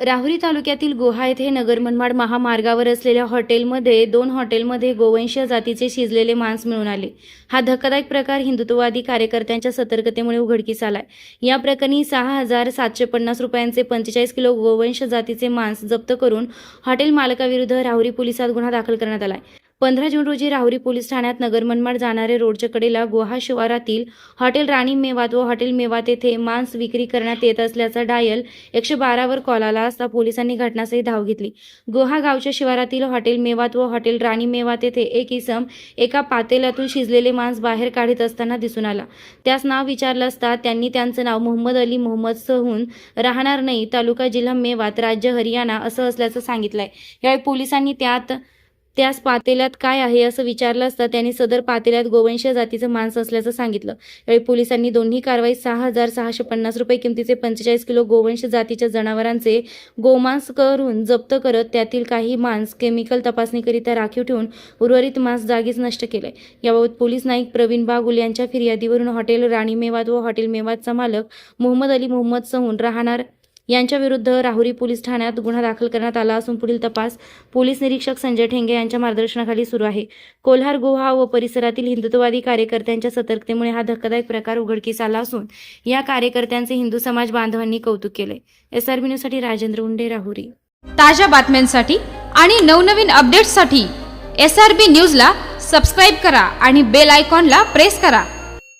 राहुरी तालुक्यातील गोहा येथे नगर मनमाड महामार्गावर असलेल्या हॉटेलमध्ये दोन हॉटेलमध्ये गोवंशीय जातीचे शिजलेले मांस मिळून आले. हा धक्कादायक प्रकार हिंदुत्ववादी कार्यकर्त्यांच्या सतर्कतेमुळे उघडकीस आलाय. या प्रकरणी सहा हजार सातशे पन्नास रुपयांचे पंचेचाळीस किलो गोवंश जातीचे मांस जप्त करून हॉटेल मालकाविरुद्ध राहुरी पोलिसात गुन्हा दाखल करण्यात आलाय. पंधरा जून रोजी राहुरी पोलीस ठाण्यात नगर मनमाड जाणारे रोडच्या कडेला गुहा शिवारातील हॉटेल राणी मेवात व हॉटेल मेवात येथे मांस विक्री करण्यात येत असल्याचा डायल एकशे बारावर कॉल आला असता पोलिसांनी घटनास्थळी धाव घेतली. गुहा गावच्या शिवारातील हॉटेल मेवात व हॉटेल राणी मेवात येथे एक इसम एका पातेल्यातून शिजलेले मांस बाहेर काढत असताना दिसून आला. त्यास नाव विचारलं असता त्यांनी त्यांचं नाव मोहम्मद अली मोहम्मद सहून राहणार नाही तालुका जिल्हा मेवात राज्य हरियाणा असं असल्याचं सांगितलंय. यावेळी पोलिसांनी त्यात त्यास पातेल्यात काय आहे असं विचारलं असता त्यांनी सदर पातेल्यात गोवंश जातीचं मांस असल्याचं सांगितलं. यावेळी पोलिसांनी दोन्ही कारवाईत सहा हजार सहाशे पन्नास रुपये किमतीचे पंचेचाळीस किलो गोवंश जातीच्या जनावरांचे गोमांस करून जप्त करत त्यातील काही मांस केमिकल तपासणीकरिता राखीव ठेवून उर्वरित मांस जागीच नष्ट केलंय. याबाबत पोलीस नाईक प्रवीण बागुल यांच्या फिर्यादीवरून हॉटेल राणी मेवात व हॉटेल मेवातचा मालक मोहम्मद अली मोहम्मद सहून राहणार यांच्या विरुद्ध राहुरी पोलीस ठाण्यात गुन्हा दाखल करण्यात आला असून पुढील तपास पोलीस निरीक्षक संजय ठेंगे यांच्या मार्गदर्शनाखाली सुरू आहे. कोल्हार गोहा व परिसरातील हिंदुत्ववादी कार्यकर्त्यांच्या सतर्कतेमुळे हा धक्कादायक प्रकार उघडकीस आला असून या कार्यकर्त्यांचे हिंदू समाज बांधवांनी कौतुक केले एस आर न्यूजसाठी राजेंद्र उंडे राहुरी. ताज्या बातम्यांसाठी आणि नवनवीन अपडेट्ससाठी एस आर बी न्यूजला सबस्क्राईब करा आणि बेल आयकॉनला प्रेस करा.